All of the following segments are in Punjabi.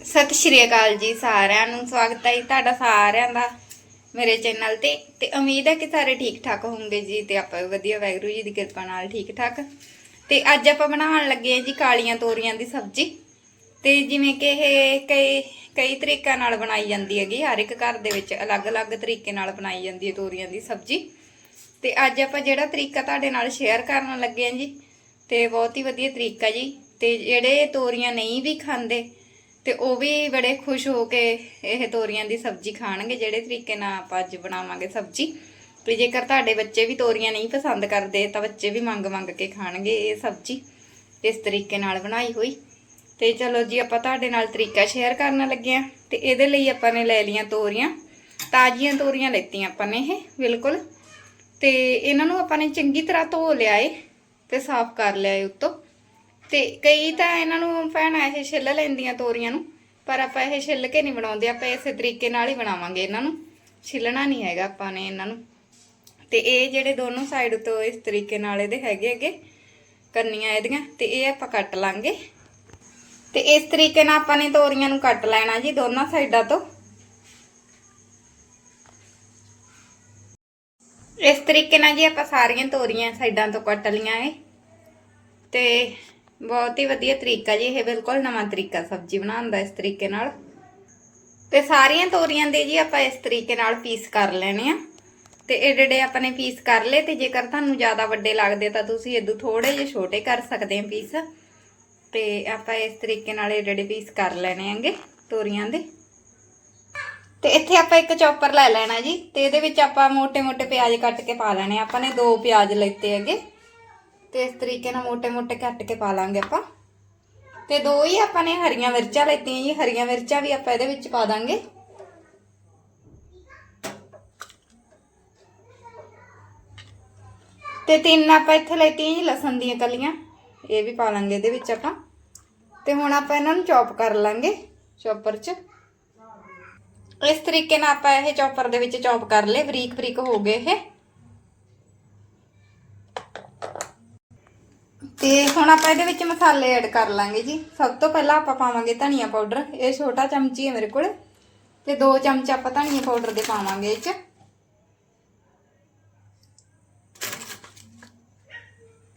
ਸਤਿ ਸ਼੍ਰੀ ਅਕਾਲ ਜੀ ਸਾਰਿਆਂ ਨੂੰ, ਸਵਾਗਤ ਹੈ ਜੀ ਤੁਹਾਡਾ ਸਾਰਿਆਂ ਦਾ ਮੇਰੇ ਚੈਨਲ ਤੇ। ਤੇ ਉਮੀਦ ਹੈ ਕਿ ਸਾਰੇ ਠੀਕ ਠਾਕ ਹੋਵੋਗੇ ਜੀ ਤੇ ਆਪਾਂ ਵੀ ਵਧੀਆ ਵੈਗਰੂ ਜੀ ਦੀ ਕਿਰਪਾ ਨਾਲ ਠੀਕ ਠਾਕ ਤੇ ਅੱਜ ਆਪਾਂ ਬਣਾਉਣ ਲੱਗੇ ਹਾਂ ਜੀ ਕਾਲੀਆਂ ਤੋਰੀਆਂ ਦੀ ਸਬਜ਼ੀ। ਤੇ ਜਿਵੇਂ ਕਿ ਇਹ ਕਈ ਕਈ ਤਰੀਕਿਆਂ ਨਾਲ ਬਣਾਈ ਜਾਂਦੀ ਹੈਗੀ, ਹਰ ਇੱਕ ਘਰ ਦੇ ਵਿੱਚ ਅਲੱਗ-ਅਲੱਗ ਤਰੀਕੇ ਨਾਲ ਬਣਾਈ ਜਾਂਦੀ ਹੈ ਤੋਰੀਆਂ ਦੀ ਸਬਜ਼ੀ। ਤੇ ਅੱਜ ਆਪਾਂ ਜਿਹੜਾ ਤਰੀਕਾ ਤੁਹਾਡੇ ਨਾਲ ਸ਼ੇਅਰ ਕਰਨ ਲੱਗੇ ਹਾਂ ਜੀ, ਤੇ ਬਹੁਤ ਹੀ ਵਧੀਆ ਤਰੀਕਾ ਜੀ। ਤੇ ਜਿਹੜੇ ਤੋਰੀਆਂ ਨਹੀਂ ਵੀ ਖਾਂਦੇ ਤੇ ਉਹ ਵੀ ਬੜੇ ਖੁਸ਼ ਹੋ ਕੇ ਇਹ ਤੋਰੀਆਂ ਦੀ ਸਬਜ਼ੀ ਖਾਣਗੇ, ਜਿਹੜੇ ਤਰੀਕੇ ਨਾਲ ਆਪਾਂ ਅੱਜ ਬਣਾਵਾਂਗੇ ਸਬਜ਼ੀ। ਤੇ ਜੇਕਰ ਤੁਹਾਡੇ ਬੱਚੇ ਵੀ ਤੋਰੀਆਂ ਨਹੀਂ ਪਸੰਦ ਕਰਦੇ, ਤਾਂ ਬੱਚੇ ਵੀ ਮੰਗ-ਮੰਗ ਕੇ ਖਾਣਗੇ ਇਹ ਸਬਜ਼ੀ। ਇਸ ਤਰੀਕੇ ਨਾਲ ਬਣਾਈ ਹੋਈ। ਤੇ ਚਲੋ ਜੀ, ਆਪਾਂ ਤੁਹਾਡੇ ਨਾਲ ਤਰੀਕਾ ਸ਼ੇਅਰ ਕਰਨ ਲੱਗੇ ਆ ਤੇ ਇਹਦੇ ਲਈ ਆਪਾਂ ਨੇ ਲੈ ਲਈਆਂ ਤੋਰੀਆਂ। ਤਾਜ਼ੀਆਂ ਤੋਰੀਆਂ ਲੈਤੀਆਂ ਆਪਾਂ ਨੇ ਇਹ, ਬਿਲਕੁਲ। ਤੇ ਇਹਨਾਂ ਨੂੰ ਆਪਾਂ ਨੇ ਚੰਗੀ ਤਰ੍ਹਾਂ ਧੋ ਲਿਆ ਏ ਤੇ ਸਾਫ਼ ਕਰ ਲਿਆ ਏ ਉੱਤੋਂ। ਤੇ ਕਈ ਤਾਂ ਇਹਨਾਂ ਨੂੰ ਭੈਣਾਂ ਇਹ ਛਿੱਲ ਲੈਂਦੀਆਂ ਤੋਰੀਆਂ ਨੂੰ, ਪਰ ਆਪਾਂ ਇਹ ਛਿੱਲ ਕੇ ਨਹੀਂ ਬਣਾਉਂਦੇ, ਆਪਾਂ ਇਸੇ ਤਰੀਕੇ ਨਾਲ ਹੀ ਬਣਾਵਾਂਗੇ ਇਹਨਾਂ ਨੂੰ। ਛਿੱਲਣਾ ਨਹੀਂ ਹੈਗਾ ਆਪਾਂ ਨੇ ਇਹਨਾਂ ਨੂੰ। ਤੇ ਇਹ ਜਿਹੜੇ ਦੋਨੋਂ ਸਾਈਡ ਤੋਂ ਇਸ ਤਰੀਕੇ ਨਾਲ ਇਹਦੇ ਹੈਗੇ ਹੈਗੇ ਕਰਨੀਆਂ ਇਹਦੀਆਂ, ਤੇ ਇਹ ਆਪਾਂ ਕੱਟ ਲਾਂਗੇ। ਤੇ ਇਸ ਤਰੀਕੇ ਨਾਲ ਆਪਾਂ ਨੇ ਤੋਰੀਆਂ ਨੂੰ ਕੱਟ ਲੈਣਾ ਜੀ ਦੋਨਾਂ ਸਾਈਡਾਂ ਤੋਂ। ਇਸ ਤਰੀਕੇ ਨਾਲ ਜੀ ਆਪਾਂ ਸਾਰੀਆਂ ਤੋਰੀਆਂ ਸਾਈਡਾਂ ਤੋਂ ਕੱਟ ਲੀਆਂ ਏ ਤੇ ਬਹੁਤ ਹੀ ਵਧੀਆ ਤਰੀਕਾ ਜੀ, ਇਹ ਬਿਲਕੁਲ ਨਵਾਂ ਤਰੀਕਾ ਸਬਜ਼ੀ ਬਣਾਉਣ ਦਾ ਇਸ ਤਰੀਕੇ ਨਾਲ। ਤੇ ਸਾਰੀਆਂ ਤੋਰੀਆਂ ਦੇ ਜੀ ਆਪਾਂ ਇਸ ਤਰੀਕੇ ਨਾਲ ਪੀਸ ਕਰ ਲੈਣੇ ਆ। ਤੇ ਏਡੇ ਏਡੇ ਆਪਾਂ ਨੇ ਪੀਸ ਕਰ ਲਏ, ਤੇ ਜੇਕਰ ਤੁਹਾਨੂੰ ਜ਼ਿਆਦਾ ਵੱਡੇ ਲੱਗਦੇ ਤਾਂ ਤੁਸੀਂ ਇਹਦੂ ਥੋੜੇ ਜਿਹੇ ਛੋਟੇ ਕਰ ਸਕਦੇ ਆ ਪੀਸ। ਤੇ ਆਪਾਂ ਇਸ ਤਰੀਕੇ ਨਾਲ ਏਡੇ ਪੀਸ ਕਰ ਲੈਣੇ ਆਂਗੇ ਤੋਰੀਆਂ ਦੇ। ਤੇ ਇੱਥੇ ਆਪਾਂ ਇੱਕ ਚੌਪਰ ਲੈ ਲੈਣਾ ਜੀ, ਤੇ ਇਹਦੇ ਵਿੱਚ ਆਪਾਂ ਮੋٹے-ਮੋٹے ਪਿਆਜ਼ ਕੱਟ ਕੇ ਪਾ ਲੈਣੇ ਆਪਾਂ ਨੇ ਦੋ ਪਿਆਜ਼ ਲੈਤੇ ਹੈਗੇ। ਤੇ ਇਸ ਤਰੀਕੇ ਨਾਲ ਮੋٹے-ਮੋٹے ਕੱਟ ਕੇ ਪਾ ਲਾਂਗੇ ਆਪਾਂ। ਤੇ ਦੋ ਹੀ ਆਪਾਂ ਨੇ ਹਰੀਆਂ ਮਿਰਚਾਂ ਲੈਤੀਆਂ ਜੀ, ਹਰੀਆਂ ਮਿਰਚਾਂ ਵੀ ਆਪਾਂ ਇਹਦੇ ਵਿੱਚ ਪਾ ਦਾਂਗੇ। ਤੇ ਤਿੰਨ ਆਪਾਂ ਇੱਥੇ ਲੈਤੀਆਂ ਜੀ, ਲਸਣ ਦੀਆਂ ਕਲੀਆਂ, ਇਹ ਵੀ ਪਾ ਲਾਂਗੇ ਇਹਦੇ ਵਿੱਚ ਆਪਾਂ। ਤੇ ਹੁਣ ਆਪਾਂ ਇਹਨਾਂ ਨੂੰ ਚੌਪ ਕਰ ਲਾਂਗੇ, ਚੌਪਰ 'ਚ। ਇਸ ਤਰੀਕੇ ਨਾਲ ਆਪਾਂ ਇਹ ਚੌਪਰ ਦੇ ਵਿੱਚ ਚੌਪ ਕਰ ਲਏ ਬਰੀਕ ਬਰੀਕ ਹੋ ਗਏ ਇਹ। ਤੇ ਹੁਣ ਆਪਾਂ ਇਹਦੇ ਵਿੱਚ ਮਸਾਲੇ ਐਡ ਕਰ ਲਾਂਗੇ ਜੀ। ਸਭ ਤੋਂ ਪਹਿਲਾਂ ਆਪਾਂ ਪਾਵਾਂਗੇ ਧਨੀਆ ਪਾਊਡਰ। ਇਹ ਛੋਟਾ ਚਮਚੀ ਹੈ ਮੇਰੇ ਕੋਲ। ਤੇ ਦੋ ਚਮਚ ਆਪਾਂ ਧਨੀਆ ਪਾਊਡਰ ਦੇ ਪਾਵਾਂਗੇ ਇਹ ਚ।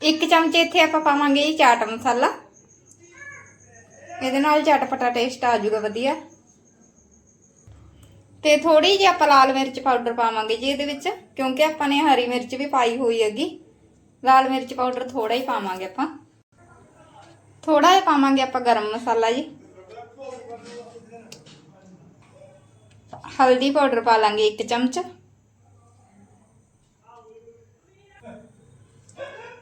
ਇੱਕ ਚਮਚ ਇੱਥੇ ਆਪਾਂ ਪਾਵਾਂਗੇ ਜੀ ਚਾਟ ਮਸਾਲਾ। ਇਹਦੇ ਨਾਲ ਚਟਪਟਾ ਟੇਸਟ ਆ ਜਾਊਗਾ ਵਧੀਆ। ਤੇ ਥੋੜੀ ਜਿਹੀ ਆਪਾਂ ਲਾਲ ਮਿਰਚ ਪਾਊਡਰ ਪਾਵਾਂਗੇ ਜੀ ਇਹਦੇ ਵਿੱਚ। ਕਿਉਂਕਿ ਆਪਾਂ ਨੇ ਹਰੀ ਮਿਰਚ ਵੀ ਪਾਈ ਹੋਈ ਹੈਗੀ। ਲਾਲ ਮਿਰਚ ਪਾਊਡਰ ਥੋੜਾ ਹੀ ਪਾਵਾਂਗੇ ਆਪਾਂ। ਥੋੜਾ ਜਿਹਾ ਪਾਵਾਂਗੇ ਆਪਾਂ ਗਰਮ ਮਸਾਲਾ ਜੀ। ਹਲਦੀ ਪਾਊਡਰ ਪਾ ਲਾਂਗੇ 1 ਚਮਚ।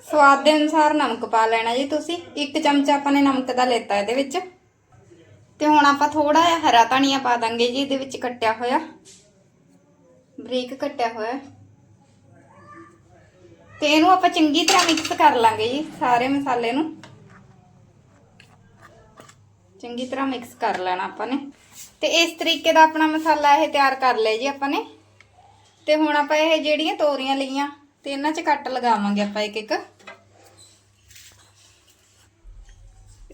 ਸਵਾਦ ਦੇ ਅਨੁਸਾਰ ਨਮਕ ਪਾ ਲੈਣਾ ਜੀ ਤੁਸੀਂ। 1 ਚਮਚ ਆਪਾਂ ਨੇ ਨਮਕ ਦਾ ਲੈਤਾ ਇਹਦੇ ਵਿੱਚ। ਤੇ ਹੁਣ ਆਪਾਂ ਥੋੜਾ ਜਿਹਾ ਹਰਾ ਧਨੀਆ ਪਾ ਦਾਂਗੇ ਜੀ, ਇਹਦੇ ਵਿੱਚ ਕੱਟਿਆ ਹੋਇਆ। ਬਰੀਕ ਕੱਟਿਆ ਹੋਇਆ। ਤੇ ਇਹਨੂੰ ਆਪਾਂ ਚੰਗੀ ਤਰ੍ਹਾਂ ਮਿਕਸ ਕਰ ਲਾਂਗੇ ਜੀ ਸਾਰੇ ਮਸਾਲੇ ਨੂੰ। ਚੰਗੀ ਤਰ੍ਹਾਂ ਮਿਕਸ ਕਰ ਲੈਣਾ ਆਪਾਂ ਨੇ। ਤੇ ਇਸ ਤਰੀਕੇ ਦਾ ਆਪਣਾ ਮਸਾਲਾ ਇਹ ਤਿਆਰ ਕਰ ਲਿਆ ਜੀ ਆਪਾਂ ਨੇ। ਤੇ ਹੁਣ ਆਪਾਂ ਇਹ ਜਿਹੜੀਆਂ ਤੋਰੀਆਂ ਲਈਆਂ, ਤੇ ਇਹਨਾਂ 'ਚ ਕੱਟ ਲਗਾਵਾਂਗੇ ਆਪਾਂ ਇੱਕ ਇੱਕ।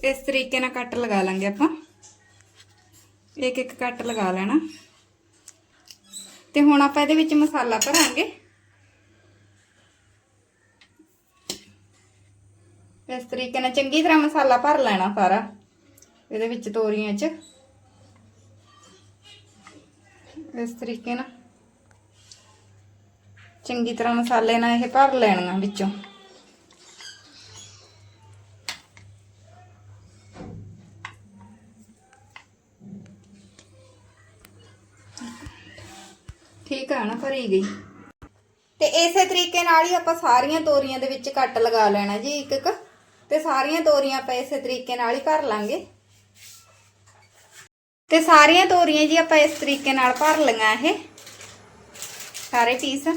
ਇਸ ਤਰੀਕੇ ਨਾਲ ਕੱਟ ਲਗਾ ਲਾਂਗੇ ਆਪਾਂ। ਇੱਕ ਇੱਕ ਕੱਟ ਲਗਾ ਲੈਣਾ। ਤੇ ਹੁਣ ਆਪਾਂ ਇਹਦੇ ਵਿੱਚ ਮਸਾਲਾ ਭਰਾਂਗੇ। ਇਸ ਤਰੀਕੇ ਨਾਲ ਚੰਗੀ ਤਰ੍ਹਾਂ ਮਸਾਲਾ ਭਰ ਲੈਣਾ ਸਾਰਾ, ਇਹਦੇ ਵਿੱਚ ਤੋਰੀਆਂ 'ਚ। ਇਸ ਤਰੀਕੇ ਨਾਲ ਚੰਗੀ ਤਰ੍ਹਾਂ ਮਸਾਲੇ ਨਾਲ ਇਹ ਭਰ ਲੈਣੀਆਂ ਵਿੱਚੋਂ। ਠੀਕ ਆ ਨਾ, ਭਰੀ ਗਈ। ਤੇ ਇਸੇ ਤਰੀਕੇ ਨਾਲ ਹੀ ਆਪਾਂ ਸਾਰੀਆਂ ਤੋਰੀਆਂ ਦੇ ਵਿੱਚ ਕੱਟ ਲਗਾ ਲੈਣਾ ਜੀ ਇੱਕ ਇੱਕ। ਤੇ ਸਾਰੀਆਂ ਤੋਰੀਆਂ ਆਪਾਂ ਇਸੇ ਤਰੀਕੇ ਨਾਲ ਹੀ ਭਰ ਲਾਂਗੇ। ਤੇ ਸਾਰੀਆਂ ਤੋਰੀਆਂ ਜੀ ਆਪਾਂ ਇਸ ਤਰੀਕੇ ਨਾਲ ਭਰ ਲਈਆਂ ਇਹ। ਸਾਰੇ ਪੀਸ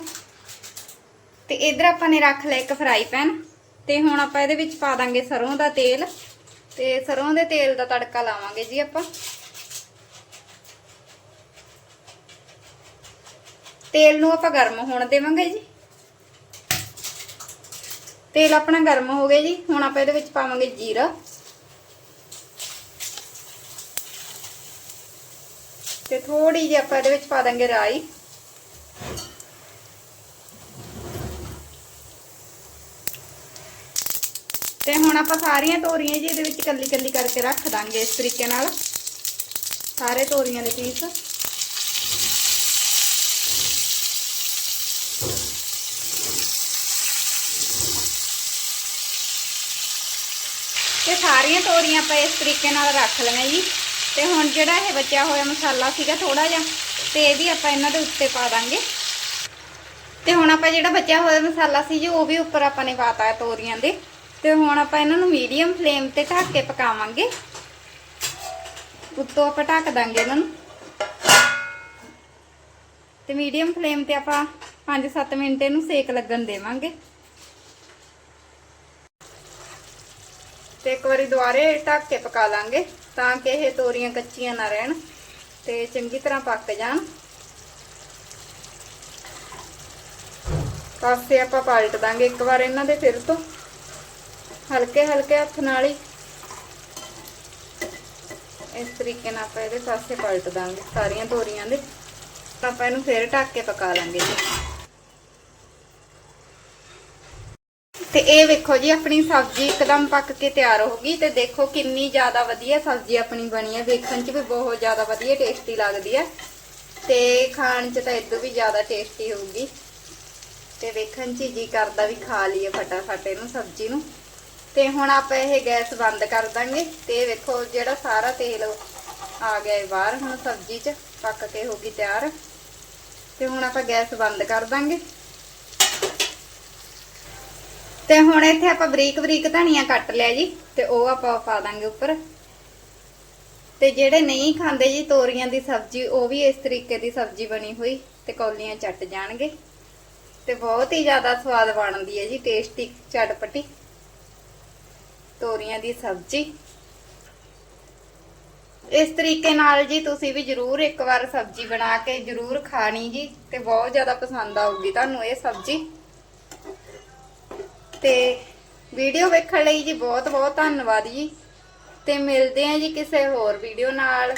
ਤੇ ਇਧਰ ਆਪਾਂ ਨੇ ਰੱਖ ਲਿਆ ਇੱਕ ਫਰਾਈ ਪੈਨ ਤੇ ਹੁਣ ਆਪਾਂ ਇਹਦੇ ਵਿੱਚ ਪਾ ਦਾਂਗੇ ਸਰੋਂ ਦਾ ਤੇਲ। ਤੇ ਸਰੋਂ ਦੇ ਤੇਲ ਦਾ ਤੜਕਾ ਲਾਵਾਂਗੇ ਜੀ ਆਪਾਂ। ਤੇਲ ਨੂੰ ਆਪਾਂ ਗਰਮ ਹੋਣ ਦੇਵਾਂਗੇ ਜੀ। ਤੇਲ ਆਪਣਾ ਗਰਮ ਹੋ ਗਿਆ ਜੀ, ਹੁਣ ਆਪਾਂ ਇਹਦੇ ਵਿੱਚ ਪਾਵਾਂਗੇ ਜੀਰਾ। ਤੇ ਥੋੜੀ ਜਿਹੀ ਆਪਾਂ ਇਹਦੇ ਵਿੱਚ ਪਾ ਦਾਂਗੇ ਰਾਈ। ਤੇ ਹੁਣ ਆਪਾਂ ਸਾਰੀਆਂ ਤੋਰੀਆਂ ਜੀ ਇਹਦੇ ਵਿੱਚ ਕੱਲੀ ਕੱਲੀ ਕਰਕੇ ਰੱਖ ਦਾਂਗੇ ਇਸ ਤਰੀਕੇ ਨਾਲ। ਸਾਰੇ ਤੋਰੀਆਂ ਦੇ ਪੀਸ। ਤੇ ਸਾਰੀਆਂ ਤੋਰੀਆਂ ਆਪਾਂ ਇਸ ਤਰੀਕੇ ਨਾਲ ਰੱਖ ਲਈਆਂ ਜੀ। ਤੇ ਹੁਣ ਜਿਹੜਾ ਇਹ ਬਚਿਆ ਹੋਇਆ ਮਸਾਲਾ ਸੀਗਾ ਥੋੜਾ ਜਿਹਾ, ਤੇ ਇਹ ਵੀ ਆਪਾਂ ਇਹਨਾਂ ਦੇ ਉੱਤੇ ਪਾ ਦਾਂਗੇ। ਤੇ ਹੁਣ ਆਪਾਂ ਜਿਹੜਾ ਬਚਿਆ ਹੋਇਆ ਮਸਾਲਾ ਸੀ ਜੀ, ਉਹ ਵੀ ਉੱਪਰ ਆਪਾਂ ਨੇ ਪਾਤਾ ਤੋਰੀਆਂ ਦੇ। ਤੇ ਹੁਣ ਆਪਾਂ ਇਹਨਾਂ ਨੂੰ ਮੀਡੀਅਮ ਫਲੇਮ ਤੇ ਢੱਕ ਕੇ ਪਕਾਵਾਂਗੇ। ਉੱਤੋਂ ਆਪਾਂ ਢੱਕ ਦਾਂਗੇ ਇਹਨਾਂ ਨੂੰ। ਤੇ ਮੀਡੀਅਮ ਫਲੇਮ ਤੇ ਆਪਾਂ 5-7 ਮਿੰਟ ਇਹਨੂੰ ਸੇਕ ਲੱਗਣ ਦੇਵਾਂਗੇ। ਤੇ ਇੱਕ ਵਾਰੀ ਦੁਬਾਰੇ ਢੱਕ ਕੇ ਪਕਾ ਲਾਂਗੇ ਤਾਂ ਕਿ ਇਹ ਤੋਰੀਆਂ ਕੱਚੀਆਂ ਨਾ ਰਹਿਣ ਤੇ ਚੰਗੀ ਤਰ੍ਹਾਂ ਪੱਕ ਜਾਣ। ਪਾਸੇ ਆਪਾਂ ਪਲਟ ਦਾਂਗੇ ਇੱਕ ਵਾਰ ਇਹਨਾਂ ਦੇ ਫਿਰ ਤੋਂ। ਹਲਕੇ ਹਲਕੇ ਹੱਥ ਨਾਲ ਹੀ। ਇਸ ਤਰੀਕੇ ਨਾਲ ਆਪਾਂ ਇਹਦੇ ਪਾਸੇ ਪਲਟ ਦਾਂਗੇ ਸਾਰੀਆਂ ਤੋਰੀਆਂ ਦੇ। ਤਾਂ ਆਪਾਂ ਇਹਨੂੰ ਫਿਰ ਢੱਕ ਕੇ ਪਕਾ ਲਾਂਗੇ। ਜੀ ਤੇ ਇਹ ਵੇਖੋ ਜੀ, ਆਪਣੀ ਸਬਜ਼ੀ ਇੱਕਦਮ ਪੱਕ ਕੇ ਤਿਆਰ ਹੋ ਗਈ ਤੇ ਦੇਖੋ ਕਿੰਨੀ ਜ਼ਿਆਦਾ ਵਧੀਆ ਸਬਜ਼ੀ ਆਪਣੀ ਬਣੀ ਹੈ। ਵੇਖਣ 'ਚ ਵੀ ਬਹੁਤ ਜ਼ਿਆਦਾ ਵਧੀਆ ਟੇਸਟੀ ਲੱਗਦੀ ਹੈ ਤੇ ਖਾਣ 'ਚ ਤਾਂ ਇਦੋਂ ਵੀ ਜ਼ਿਆਦਾ ਟੇਸਟੀ ਹੋਊਗੀ। ਤੇ ਵੇਖਣ 'ਚ ਜੀ ਕਰਦਾ ਵੀ ਖਾ ਲਈਏ ਫਟਾਫਟ ਇਹਨੂੰ ਸਬਜ਼ੀ ਨੂੰ। ਤੇ ਹੁਣ ਆਪਾਂ ਇਹ ਗੈਸ ਬੰਦ ਕਰ ਦਾਂਗੇ ਤੇ ਵੇਖੋ ਜਿਹੜਾ ਸਾਰਾ ਤੇਲ ਆ ਗਿਆ ਬਾਹਰ, ਹੁਣ ਸਬਜ਼ੀ 'ਚ ਪੱਕ ਕੇ ਹੋ ਗਈ ਤਿਆਰ। ਤੇ ਹੁਣ ਆਪਾਂ ਗੈਸ ਬੰਦ ਕਰ ਦਾਂਗੇ। ਤੇ ਹੁਣ ਇੱਥੇ ਆਪਾਂ ਬਰੀਕ ਬਰੀਕ ਧਨੀਆ ਕੱਟ ਲਿਆ ਜੀ, ਤੇ ਉਹ ਆਪਾਂ ਪਾ ਦਾਂਗੇ ਉੱਪਰ। ਤੇ ਜਿਹੜੇ ਨਹੀਂ ਖਾਂਦੇ ਜੀ ਤੋਰੀਆਂ ਦੀ ਸਬਜ਼ੀ, ਉਹ ਵੀ ਇਸ ਤਰੀਕੇ ਦੀ ਸਬਜ਼ੀ ਬਣੀ ਹੋਈ ਤੇ ਕੌਲੀਆਂ ਚੱਟ ਜਾਣਗੇ। ਤੇ ਬਹੁਤ ਹੀ ਜ਼ਿਆਦਾ ਸਵਾਦ ਬਣਦੀ ਹੈ ਜੀ, ਟੇਸਟੀ, ਚਟਪਟੀ ਤੋਰੀਆਂ ਦੀ ਸਬਜ਼ੀ। ਇਸ ਤਰੀਕੇ ਨਾਲ ਜੀ ਤੁਸੀਂ ਵੀ ਜਰੂਰ ਇੱਕ ਵਾਰ ਸਬਜ਼ੀ ਬਣਾ ਕੇ ਜਰੂਰ ਖਾਣੀ ਜੀ, ਤੇ ਬਹੁਤ ਜ਼ਿਆਦਾ ਪਸੰਦ ਆਊਗੀ ਤੁਹਾਨੂੰ ਇਹ ਸਬਜ਼ੀ। ਤੇ ਵੀਡੀਓ ਵੇਖਣ ਲਈ ਜੀ ਬਹੁਤ ਬਹੁਤ ਧੰਨਵਾਦ ਜੀ। ਤੇ ਮਿਲਦੇ ਆਂ ਜੀ ਕਿਸੇ ਹੋਰ ਵੀਡੀਓ ਨਾਲ।